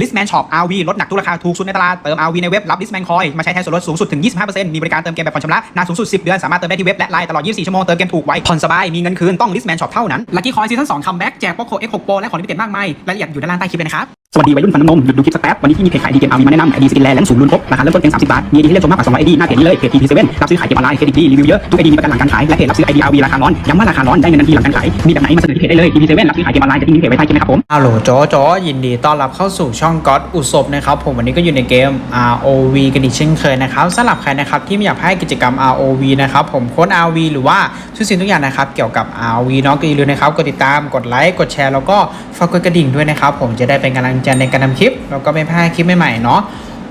Listman Shop RV ลดหนักทุกราคาถูกสุดในตลาด เติม RV ในเว็บ รับลิสแมนคอย มาใช้แทนส่วนลดสูงสุดถึง 25%มีบริการเติมเกมแบบผ่อนชำระนานสูงสุด 10 เดือน สามารถเติมได้ที่เว็บและไลน์ตลอด 24 ชั่วโมง เติมเกมถูกไวผ่อนสบาย มีเงินคืน ต้องลิสแมนช็อปเท่านั้นลัคกี้คอยซีซั่น2คัมแบ็กแจกโปโค X6 Pro และของลิมิเต็ดมากมายรายละเอียดอยู่ด้านล่างใต้คลิปเลยนะครับ สวัสดีวัยรุ่นฟันน้ำนมหยุดดูคลิปสักแป๊บวันนี้ที่มีเพจขายดีเกม RV มาแนะนำไอดีสกินแลนด์และศูนย์รุ่นครบราคาเริ่มต้นเพียง30 บาท มีไอดีให้เล่นส่วนมากกว่า200ไอดีหน้าเพจนี้เลยเพจ TP7 รับซื้อขายเกมออนไลน์เครดิตดีรีวิวเยอะทุกไอดีมีประกันหลังการขายและเพจรับซื้อไอดี RV ราคาร้อนย้ำว่าราคาร้อนได้เงินทันทีหลังการขายมีแบบไหนมาเสนอที่เพจได้เลย TP7 รับซื้อขายเกมออนไลน์จะทิ้งลิงก์เพจไว้ใต้คลิปนะครับผมฮัลโหลโจโจยินดีต้อนรับเข้าสู่ช่องก็อดอุศบนะครับผมวันนี้ก็อยู่ในเกม ROV กันอีกเช่นเคยนะครับสำหรับใครนะครับที่ไม่อยากให้กิจกรรม ROV นะครับผมโค้ด RV หรือว่าทุกสิ่งทุกอย่างนะครับเกี่ยวกับ ROV เนาะก็อย่าลืมนะครับกดติดตามกดไลค์กดแชร์แล้วก็ฝากกดกระดิ่งด้วยนะครับผมจะได้เป็นกำลังใจในการทำคลิป แล้วก็ไม่พลาดคลิปใหม่ๆเนาะ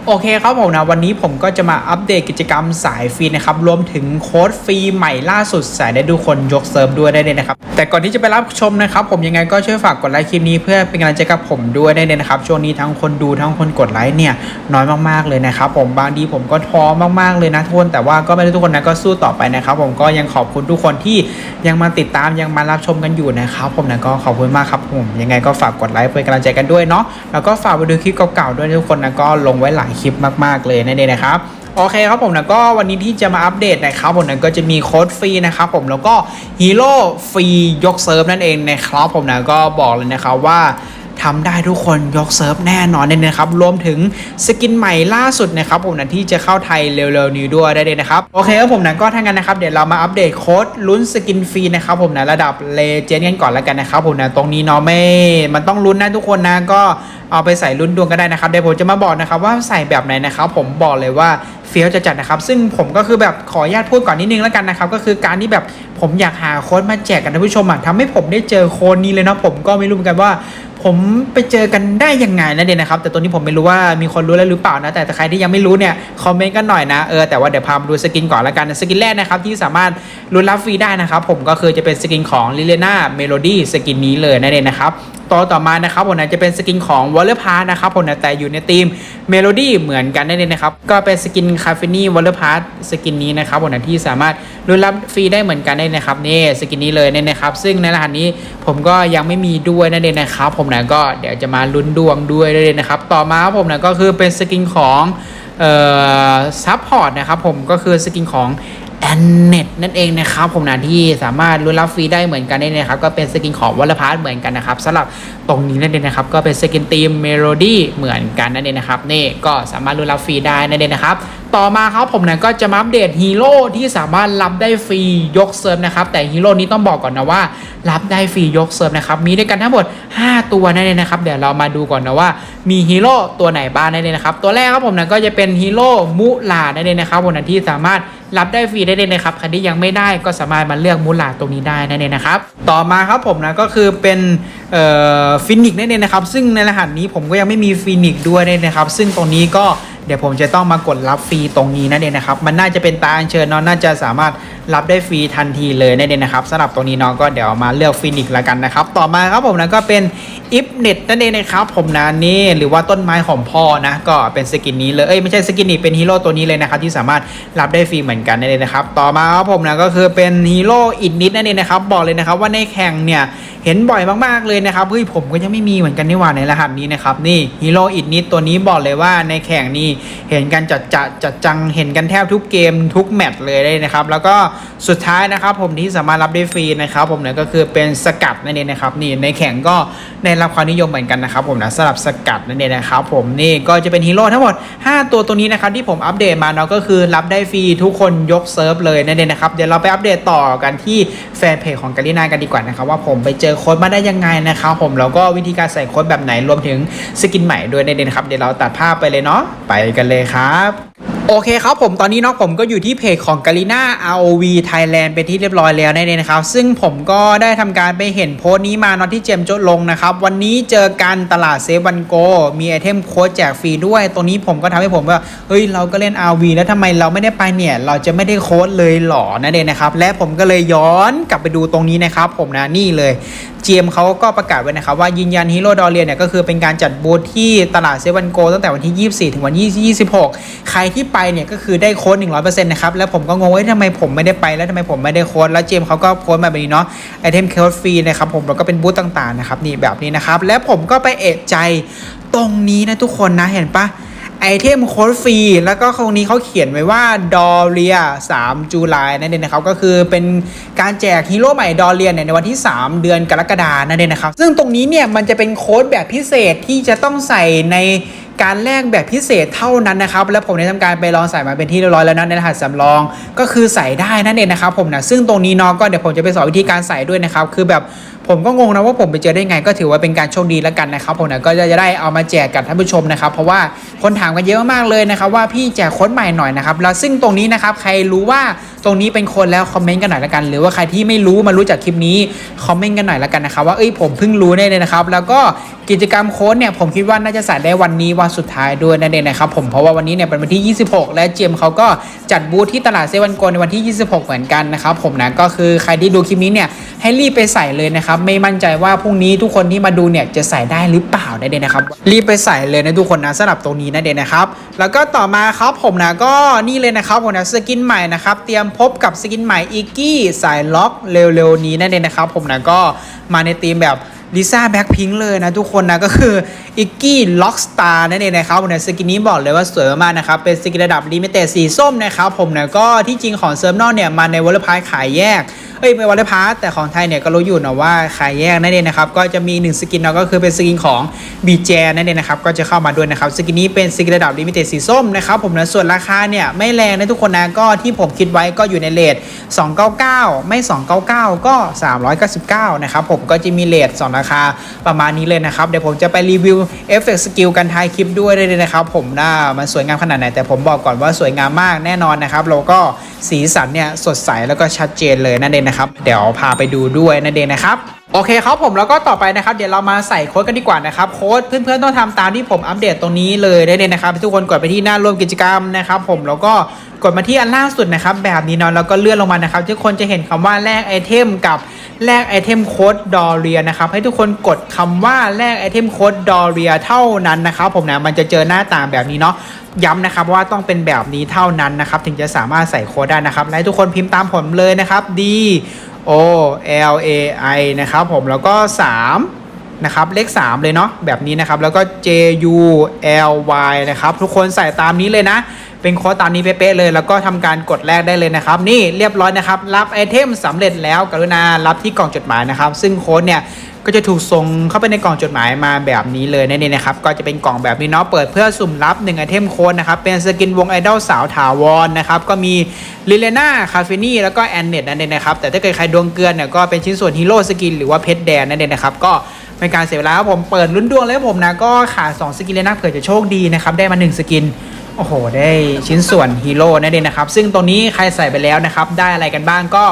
โอเคครับผมนะวันนี้ผมก็จะมาอัปเดตกิจกรรมสายฟรีนะครับรวมถึงโค้ดฟรีใหม่ล่าสุดใส่ได้ดูคนยกเซิร์ฟด้วยได้เลยนะครับแต่ก่อนที่จะไปรับชมนะครับผมยังไงก็ช่วยฝากกดไลค์คลิปนี้เพื่อเป็นกำลังใจกับผมด้วยได้เลยนะครับช่วงนี้ทั้งคนดูทั้งคนกดไลค์เนี่ยน้อยมากๆเลยนะครับผมบางทีผมก็ท้อมากๆเลยนะทุกคนแต่ว่าก็ไม่ได้ทุกคนนะก็สู้ต่อไปนะครับผมก็ยังขอบคุณทุกคนที่ยังมาติดตามยังมารับชมกันอยู่นะครับผมนะก็ขอบคุณมากครับผมยังไงก็ฝากกดไลค์เป็นกำลังใจกันด้วยเนาะแล้วก็ฝากไปดูคลิปเก่าๆด้วยทุกคนนะก็ลงไว้หลายคลิปมาก ๆ เลยนั่นเองนะครับโอเคครับผมนะก็วันนี้ที่จะมาอัปเดตนะครับผมนะก็จะมีโค้ดฟรีนะครับผมแล้วก็ฮีโร่ฟรียกเซิร์ฟนั่นเองนะครับผมนะก็บอกเลยนะครับว่า ทำได้ทุกคนยกเซิร์ฟแน่นอนเลยนะครับรวมถึงสกินใหม่ล่าสุดนะครับผมนะที่จะเข้าไทยเร็วๆนี้ด้วยได้เลยนะครับโอเคครับผมนะก็ถ้างั้นนะครับเดี๋ยวเรามาอัปเดตโค้ดลุ้นสกินฟรีนะครับผมนะระดับเลเจนด์กันก่อนแล้วกันนะครับผมนะตรงนี้เนาะไม่มันต้องลุ้นนะทุกคนนะก็เอาไปใส่รุ่นดวงก็ได้นะครับเดี๋ยวผมจะมาบอกนะครับว่าใส่แบบไหนนะครับผมบอกเลยว่าเฟี้ยวจะจัดนะครับ ซึ่งผมก็คือแบบขออนุญาตพูดก่อนนิดนึงแล้วกันนะครับ ก็คือการที่แบบผมอยากหาโค้ดมาแจกกันท่านผู้ชมอะทำให้ผมได้เจอโค้ดนี้เลยเนาะผมก็ไม่รู้เหมือนกันว่า ผมไปเจอกันได้ยังไงนะเดนนะครับ แต่ตัวนี้ผมไม่รู้ว่ามีคนรู้แล้วหรือเปล่านะ แต่ใครที่ยังไม่รู้เนี่ยคอมเมนต์กันหน่อยนะเออแต่ว่าเดี๋ยวพามาดูสกินก่อนละกันสกินแรกนะครับที่สามารถลุ้นรับฟรีได้นะครับผมก็คือจะเป็นสกินของลิเลนาเมโลดี้สกินนี้เลยนะเดนนะครับ ต่อต่อมานะครับผมนะจะเป็นสกินของวอลเลอร์พาร์นะครับผมนะแต่อยู่ในทีมเมโลดี้เหมือนกันได้เลยนะครับ ก็เป็นสกินคาเฟนี่วอลเลอร์พาร์สกินนี้นะครับผมนะที่สามารถรุนรับฟรีได้เหมือนกันได้นะครับนี่สกินนี้เลยเนี่ยนะครับ ซึ่งในรหัสนี้ผมก็ยังไม่มีด้วยนั่นเองนะครับผมนะก็เดี๋ยวจะมาลุ้นดวงด้วยได้เลยนะครับ ต่อมาครับผมนะก็คือเป็นสกินของเอ่อซัพพอร์ตนะครับผมก็คือสกินของ แอนเน็ตนั่นเองนะครับผมนะที่สามารถรุนรับฟรีได้เหมือนกันได้นะครับก็เป็นสกินของวอลลอร์พาร์เหมือนกันนะครับสำหรับตรงนี้นั่นเองนะครับก็เป็นสกินทีมเมโลดี้เหมือนกันนั่นเองนะครับนี่ก็สามารถรุนรับฟรีได้นั่นเองนะครับต่อมาครับผมเนะก็จะมาอัปเดตฮีโร่ที่สามารถรับได้ฟรียกเซิร์ฟนะครับ แต่ฮีโร่นี้ต้องบอกก่อนนะว่า รับได้ฟรียกเซิร์ฟนะครับ มีด้วยกันทั้งหมด 5 ตัวนั่นเองนะครับ เดี๋ยวเรามาดูก่อนนะว่า มีฮีโร่ตัวไหนบ้างนั่นเองนะครับ ตัวแรกครับผมเนะก็จะเป็นฮีโร่มุลานั่นเองนะครับผมนที่สามารถรับได้ฟรีได้เลยนะครับใครที่ยังไม่ได้ก็สามารถมาเลือกมุลาตรงนี้ได้นั่นเองนะครับ ต่อมาครับผมนะก็คือเป็นเอ่อฟินิกนั่นเองนะครับ ซึ่งในรหัสนี้ผมก็ยังไม่มีฟินิกด้วยนั่นเองนะครับ ซึ่งตรงนี้ก็ เดี๋ยวผมจะต้องมากดรับฟรีตรงนี้นั่นเองนะครับ มันน่าจะเป็นตาอัญเชิญเนาะน่าจะสามารถ รับได้ฟรีทันทีเลยนั่นเองนะครับสำหรับตรงนี้เนาะก็เดี๋ยวมาเลือกฟินิกละกันนะครับ ต่อมาครับผมนะก็เป็นอิฟเน็ตนั่นเองนะครับผมนะนี่หรือว่าต้นไม้ของพ่อนะก็เป็นสกินนี้เลยเอ้ยไม่ใช่สกินนี้เป็นฮีโร่ตัวนี้เลยนะครับที่สามารถรับได้ฟรีเหมือนกันนั่นเองนะครับต่อมาครับผมนะก็คือเป็นฮีโร่อินนิดนั่นเองนะครับบอกเลยนะครับว่าในแข่งเนี่ยเห็นบ่อยมากๆเลยนะครับเฮ้ยผมก็ยังไม่มีเหมือนกันนี่หว่าในรหัสนี้นะครับนี่ฮีโร่อิดนิดตัวนี้บอกเลยว่าในแข่งนี้เห็นกันจัดจัดจัดจังเห็นกันแทบทุกเกมทุกแมตช์เลยได้นะครับแล้วก็สุดท้ายนะครับผมที่สามารถรับได้ฟรีนะครับผมเนี่ยก็คือเป็นสกัดนั่นเองนะครับนี่ในแข่งก็ได้รับความนิยมเหมือนกันนะครับผมนะสำหรับสกัดนั่นเองนะครับผมนี่ก็จะเป็นฮีโร่ทั้งหมด 5 ตัวตัวนี้นะครับที่ผมอัปเดตมาเนาะก็คือรับได้ฟรีทุกคนยกเซิร์ฟเลยนั่นเองนะครับเดี๋ยวเราไปอัปเดตต่อกันที่แฟนเพจของกาลินากันดีกว่านะครับว่าผมไปเจอโค้ดมาได้ยังไงนะครับผมแล้วก็วิธีการใส่โค้ดแบบไหนรวมถึงสกินใหม่ด้วยนั่นเองนะครับเดี๋ยวเราตัดภาพไปเลยเนาะไปกันเลยครับ โอเคครับผมตอนนี้เนาะผมก็อยู่ที่เพจของกาลิน่า ROV Thailand เป็นที่เรียบร้อยแล้วนั่นเองนะครับ ซึ่งผมก็ได้ทำการไปเห็นโพสต์นี้มาเนาะที่เจมโจลงนะครับ วันนี้เจอกันตลาดเซฟวันโก มีไอเทมโค้ดแจกฟรีด้วย ตรงนี้ผมก็ทำให้ผมว่า เฮ้ย เราก็เล่น RV แล้วทำไมเราไม่ได้ไปเนี่ย เราจะไม่ได้โค้ดเลยหรอนั่นเองนะครับ และผมก็เลยย้อนกลับไปดูตรงนี้นะครับ ผมนะนี่เลยเจมเขาก็ประกาศไว้นะครับว่ายืนยันฮีโร่ดอเรียนเนี่ยก็คือเป็นการจัดบูธที่ตลาดเซเว่นโก ตั้งแต่วันที่ 24 ถึงวันที่26 ใครที่ไปไปเนี่ยก็คือได้โค้ด100%นต์นะครับ แล้วผมก็งงว่าทำไมผมไม่ได้ไปแล้วทำไมผมไม่ได้โค้ดแล้วเจมเขาก็โพสต์มาแบบนี้เนาะไอเทมโค้ดฟรีนะครับผมแล้วก็เป็นบูธต่างๆนะครับนี่แบบนี้นะครับ และผมก็ไปเอะใจตรงนี้นะทุกคนนะเห็นปะไอเทมโค้ดฟรี แล้วก็ตรงนี้เขาเขียนไว้ว่าดอเรีย3จุลายนั่นเองนะครับ ก็คือเป็นการแจกฮีโร่ใหม่ดอเรียเนี่ยในวันที่ 3 เดือนกรกฎานั่นเองนะครับ ซึ่งตรงนี้เนี่ยมันจะเป็นโค้ดแบบพิเศษที่จะต้องใส่ใน การแลกแบบพิเศษเท่านั้นนะครับ แล้วผมได้ทำการไปลองใส่มาเป็นที่เรียบร้อยแล้วนะในรหัสสำรอง ก็คือใส่ได้นั่นเองนะครับผมนะซึ่งตรงนี้น้องก็เดี๋ยวผมจะไปสอนวิธีการใส่ด้วยนะครับคือแบบ ผมก็งงนะว่าผมไปเจอได้ไงก็ถือว่าเป็นการโชคดีแล้วกันนะครับผมนะก็จะได้เอามาแจกกับท่านผู้ชมนะครับ เพราะว่าคนถามกันเยอะมากเลยนะครับว่าพี่แจกโค้ดใหม่หน่อยนะครับแล้วซึ่งตรงนี้นะครับใครรู้ว่าตรงนี้เป็นคนแล้วคอมเมนต์กันหน่อยละกัน หรือว่าใครที่ไม่รู้มารู้จากคลิปนี้คอมเมนต์กันหน่อยละกันนะครับว่าเอ้ยผมเพิ่งรู้ได้เลยนะครับแล้วก็กิจกรรมโค้ดเนี่ยผมคิดว่าน่าจะใส่ได้วันนี้วันสุดท้ายด้วยนั่นเองนะครับผมเพราะว่าวันนี้เนี่ยเป็นวันที่ 26 และเจมเขาก็จัดบูธที่ตลาดเซเว่นโกในวันที่ 26 เหมือนกันนะครับผมนะก็คือใครที่ดูคลิปนี้เนี่ยให้รีบไปใส่เลยนะครับไม่มั่นใจว่าพรุ่งนี้ทุกคนที่มาดูเนี่ยจะใส่ได้หรือเปล่านั่นเองนะครับรีบไปใส่เลยนะทุกคนนะสำหรับตรงนี้นั่นเองนะครับแล้วก็ต่อมาครับผมนะก็นี่เลยนะครับผมนะสกินใหม่นะครับเตรียมพบกับสกินใหม่อีกกี้สายล็อกเร็วๆนี้นั่นเองนะครับผมนะก็มาในธีมแบบลิซ่าแบ็คพิงเลยนะทุกคนนะก็คืออิกกี้ล็อกสตาร์นั่นเองนะครับผมเนี่ยสกินนี้บอกเลยว่าสวยมากๆนะครับ เป็นสกินระดับลิมิเต็ดสีส้มนะครับผมเนี่ยก็ที่จริงของเซิร์ฟนอกเนี่ยมาในวอลเลย์พายขายแยก เอ้ยไม่วอลเลย์พาร์แต่ของไทยเนี่ยก็รู้อยู่นะว่าขายแยกนั่นเองนะครับก็จะมีหนึ่งสกินเนาะก็คือเป็นสกินของบีเจนั่นเองนะครับก็จะเข้ามาด้วยนะครับสกินนี้เป็นสกินระดับลิมิเต็ดสีส้มนะครับผมนะส่วนราคาเนี่ยไม่แรงนะทุกคนนะก็ที่ผมคิดไว้ก็อยู่ในเลท299 ไม่ 299 ก็ 399นะครับผมก็จะมีเลท2ราคาประมาณนี้เลยนะครับเดี๋ยวผมจะไปรีวิวเอฟเฟกต์สกิลกันท้ายคลิปด้วยเลยนะครับผมน่ามันสวยงามขนาดไหนแต่ผมบอกก่อนว่าสวยงามมากแน่นอนนะครับแล้วก็สีสันเนี่ยสดใสแล้วก็ชัดเจนเลยนั่นเองนะครับ เดี๋ยวพาไปดูด้วยนั่นเองนะครับโอเคครับผมแล้วก็ต่อไปนะครับ เดี๋ยวเรามาใส่โค้ดกันดีกว่านะครับโค้ดเพื่อนๆต้องทำตามที่ผมอัปเดตตรงนี้เลยได้เลยนะครับ ทุกคนกดไปที่หน้าร่วมกิจกรรมนะครับ ผมแล้วก็กดมาที่อันล่าสุดนะครับ แบบนี้เนาะแล้วก็เลื่อนลงมานะครับ ทุกคนจะเห็นคำว่าแลกไอเทมกับแลกไอเทมโค้ดดอเรียนะครับให้ทุกคนกดคำว่าแลกไอเทมโค้ดดอเรียเท่านั้นนะครับ ผมนะมันจะเจอหน้าต่างแบบนี้เนาะ ย้ำนะครับว่าต้องเป็นแบบนี้เท่านั้นนะครับ ถึงจะสามารถใส่โค้ดได้นะครับ และทุกคนพิมพ์ตามผมเลยนะครับ D O L A I นะครับผมแล้วก็ 3 นะครับเลข 3 เลยเนาะแบบนี้นะครับ แล้วก็ J U L Y นะครับ ทุกคนใส่ตามนี้เลยนะ เป็นโค้ดตามนี้เป๊ะเลย แล้วก็ทำการกดแรกได้เลยนะครับ นี่เรียบร้อยนะครับ รับไอเทมสำเร็จแล้วกรุณารับที่กล่องจดหมายนะครับ ซึ่งโค้ดเนี่ย ก็จะถูกส่งเข้าไปในกล่องจดหมายมาแบบนี้เลยนั่นเองนะครับก็จะเป็นกล่องแบบนี้เนาะเปิดเพื่อสุ่มรับ1ไอเทมโค้ดนะครับเป็นสกินวงไอดอลสาวถาวรนะครับก็มีลิเลนาคาเฟนี่แล้วก็แอนเนตนั่นเองนะครับแต่ถ้าเกิดใครดวงเกลือนเนี่ยก็เป็นชิ้นส่วนฮีโร่สกินหรือว่าเพชรแดนนั่นเองนะครับก็เป็นการเสียเวลาครับผมเปิดลุ้นดวงเลยครับผมนะก็ขาด2สกินเลยนะเผื่อจะโชคดีนะครับได้มา 1 สกินโอ้โห ได้ชิ้นส่วนฮีโร่นั่นเองนะครับ ซึ่งตรงนี้ใครใส่ไปแล้วนะครับ ได้อะไรกันบ้างก็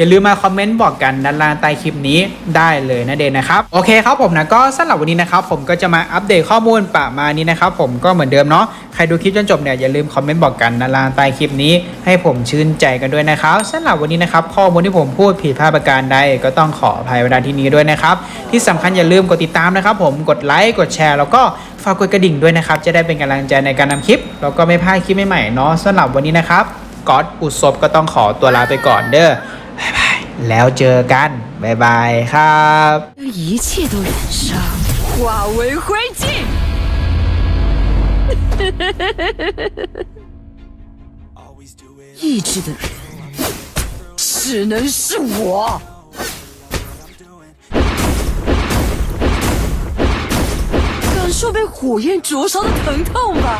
อย่าลืมมาคอมเมนต์บอกกันด้านล่างใต้คลิปนี้ได้เลยนั่นเองนะครับโอเคครับผมนะก็สำหรับวันนี้นะครับผมก็จะมาอัปเดตข้อมูลประมาณนี้นะครับผมก็เหมือนเดิมเนาะใครดูคลิปจนจบเนี่ยอย่าลืมคอมเมนต์บอกกันด้านล่างใต้คลิปนี้ ให้ผมชื่นใจกันด้วยนะครับสำหรับวันนี้นะครับข้อมูลที่ผมพูดผิดพลาดประการใดก็ต้องขออภัยเวลาที่นี้ด้วยนะครับที่สำคัญอย่าลืมกดติดตามนะครับผมกดไลค์กดแชร์ แล้วก็ฝากกดกระดิ่งด้วยนะครับจะได้เป็นกำลังใจในการทำคลิปแล้วก็ไม่พลาดคลิปใหม่ๆเนาะสำหรับวันนี้นะครับก๊อตอุศบก็ต้องขอตัวลาไปก่อนเด้อบ๊ายบาย แล้วเจอกันบ๊ายบายครับ 一切都燃烧，化为灰烬。意志的人，只能是我。感受被火焰灼烧的疼痛吧。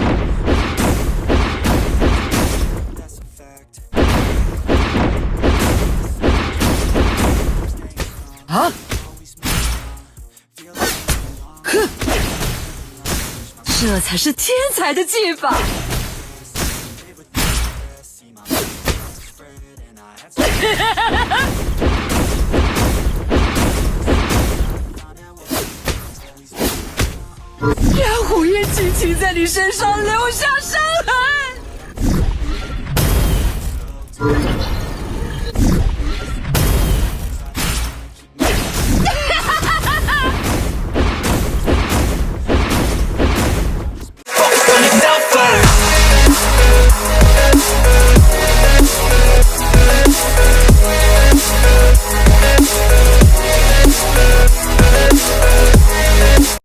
这才是天才的技法。让火焰尽情在你身上留下伤